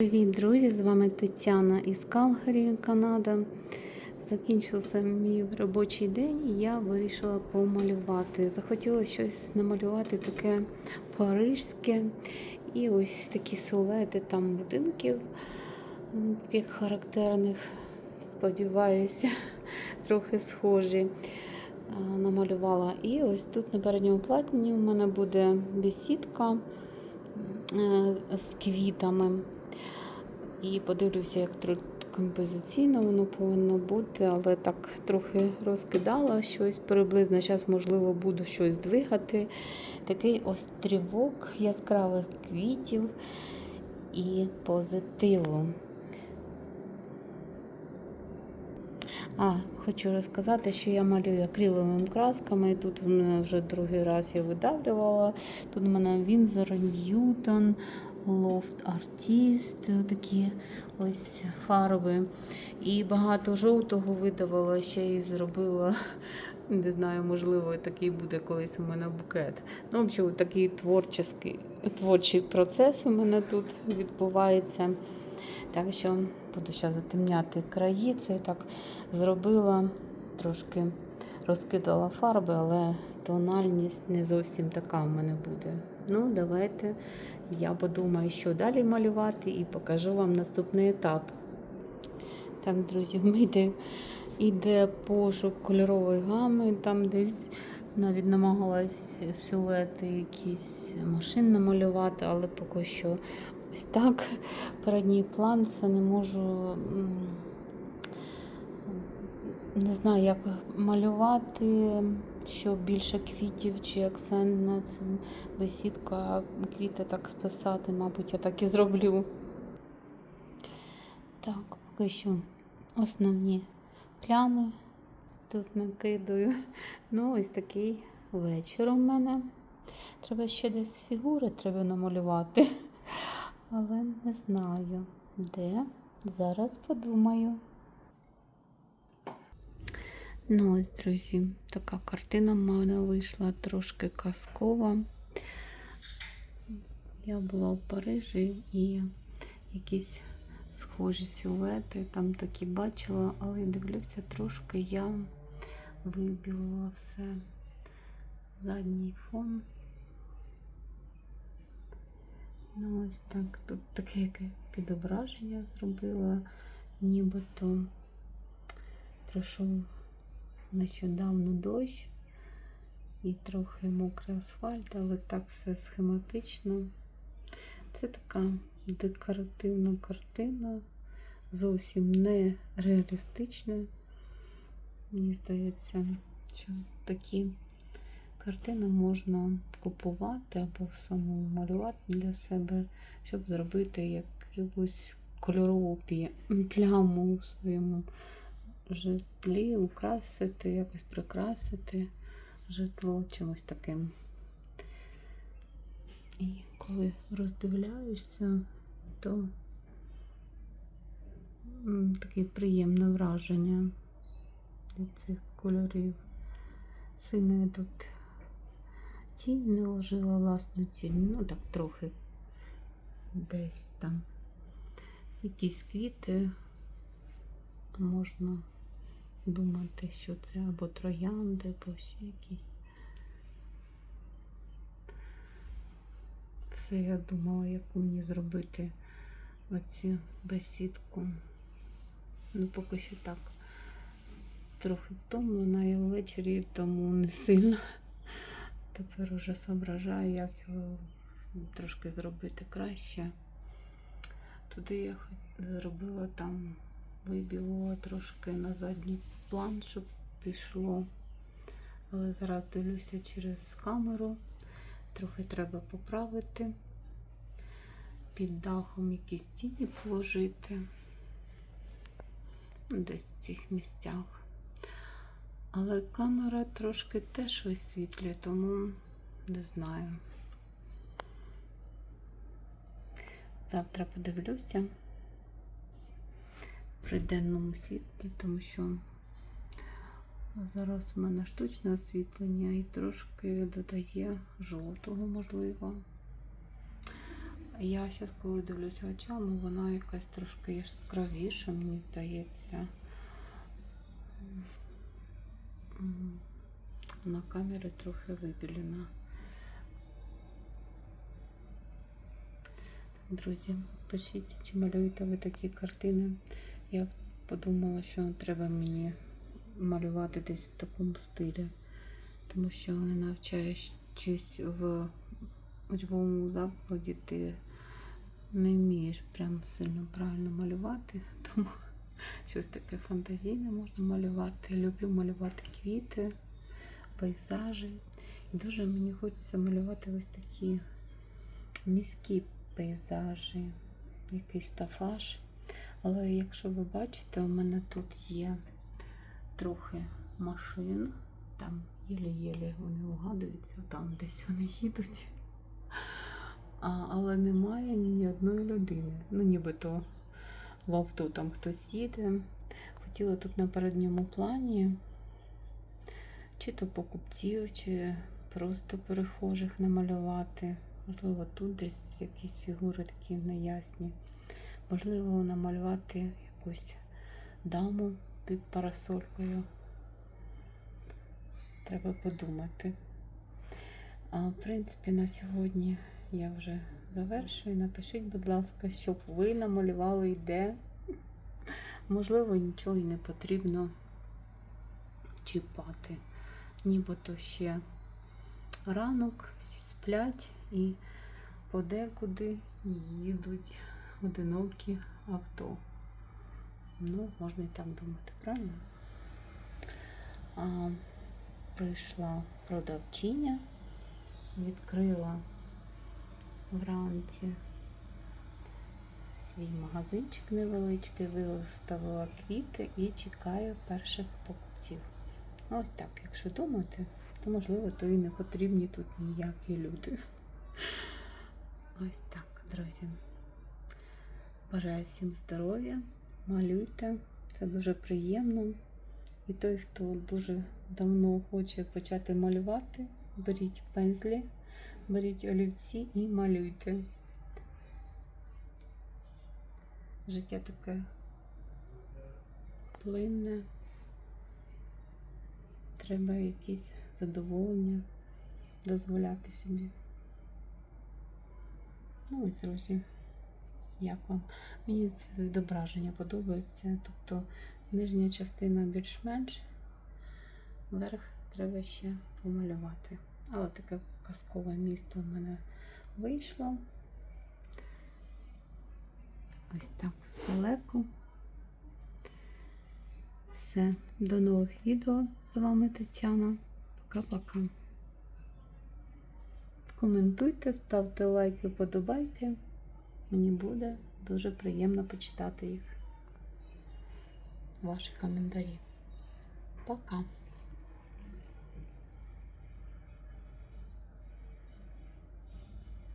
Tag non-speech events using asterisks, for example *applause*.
Привіт, друзі! З вами Тетяна із Калгарі, Канада. Закінчився мій робочий день і я вирішила помалювати. Захотіла щось намалювати таке парижське. І ось такі силуети там будинків, таких характерних, сподіваюся, *laughs* трохи схожі. Намалювала. І ось тут на передньому платні у мене буде бесідка е, з квітами. І подивлюся, як тут композиційно воно повинно бути, але так трохи розкидала щось приблизно. Зараз, можливо, буду щось двигати. Такий острівок яскравих квітів і позитиву. А, хочу розказати, що я малюю акриловими красками. Тут вже другий раз я видавлювала. Тут у мене Вінзор Ньютон, Лофт Артіст, такі ось фарби. І багато жовтого видавала, ще й зробила. *laughs* Не знаю, можливо, такий буде колись у мене букет. Ну, в общем, такий творчий, творчий процес у мене тут відбувається. Так що буду зараз затемняти краї. Це я так зробила, трошки розкидала фарби, але тональність не зовсім така в мене буде. Ну, давайте я подумаю, що далі малювати, і покажу вам наступний етап. Так, друзі, *laughs* ми йде, йде пошук кольорової гами, там десь навіть намагалась силуети якісь машин намалювати, але поки що ось так. Передній план все не можу. Не знаю, як малювати, що більше квітів чи акцент на це бесідку, а квіти так списати, мабуть, я так і зроблю. Так, поки що основні плями тут накидаю. Ну, ось такий вечір у мене. Треба ще десь фігури треба намалювати. Але не знаю, де. Зараз подумаю. Ну, ось, друзі, така картина в мене вийшла трошки казкова. Я була в Парижі і якісь схожі силуети там такі бачила, але дивлюся, трошки я вибілила все. Задній фон. Ну, ось так. Тут таке яке відображення зробила, нібито пройшов нещодавно дощ і трохи мокрий асфальт, але так все схематично. Це така декоративна картина, зовсім не реалістична. Мені здається, що такі картини можна купувати або самому малювати для себе, щоб зробити якусь кольорову пляму у своєму житлі, украсити, якось прикрасити житло чимось таким. І коли роздивляєшся, то таке приємне враження від цих кольорів. Сильно тут тінь не ложила власну тінь, ну так трохи десь там якісь квіти можна думати, що це або троянди, або ще якісь. Все я думала, яку мені зробити оці бесідку. Ну, поки що так. Трохи втомлена я ввечері, тому не сильно. Тепер уже соображаю, як його трошки зробити краще. Туди я зробила там, вибілила трошки на задній план, щоб пішло. Але зараз дивлюся через камеру. Трохи треба поправити. Під дахом якісь тіні положити. Десь в цих місцях. Але камера трошки теж висвітлює, тому не знаю. Завтра подивлюся при денному світлі, тому що зараз в мене штучне освітлення і трошки додає жовтого, можливо. Я зараз, коли дивлюся очами, вона якась трошки яскравіша, мені здається. На камері трохи вибілена. Друзі, пишіть, чи малюєте ви такі картини. Я подумала, що треба мені малювати десь в такому стилі, тому що вони навчаючись в учбовому закладі, ти не вмієш прям сильно правильно малювати, *laughs* тому щось таке фантазійне можна малювати. Люблю малювати квіти, пейзажі. І дуже мені хочеться малювати ось такі міські пейзажі, якийсь тафаж. Але якщо ви бачите, у мене тут є трохи машин, там єлі-єлі вони угадуються, там десь вони їдуть. А, але немає ні одної людини. Ну, нібито в авто там хтось їде. Хотіла тут на передньому плані, чи то покупців, чи просто перехожих намалювати. Можливо, тут десь якісь фігури такі неясні. Можливо, намалювати якусь даму під парасолькою. Треба подумати. А в принципі, на сьогодні я вже завершую. Напишіть, будь ласка, щоб ви намалювали де. Можливо, нічого і не потрібно чіпати. Нібито ще ранок, всі сплять і подекуди їдуть одинокі авто. Ну, можна і так думати, правильно? А, прийшла продавчиня, відкрила вранці свій магазинчик невеличкий, виставила квіти і чекаю перших покупців. Ось так, якщо думати, то можливо, то і не потрібні тут ніякі люди. Ось так, друзі. Бажаю всім здоров'я, малюйте, це дуже приємно. І той, хто дуже давно хоче почати малювати, беріть пензлі, беріть олівці і малюйте. Життя таке плинне. Треба якісь задоволення дозволяти собі. Ну ось, друзі, як вам? Мені відображення подобається. Тобто нижня частина більш-менш, верх треба ще помалювати. Але таке казкове місто в мене вийшло. Ось так здалеку. Все, до нових відео. З вами Тетяна. Пока-пока. Коментуйте, ставте лайки, подобайки. Мені буде дуже приємно почитати їх. Ваші коментарі. Пока!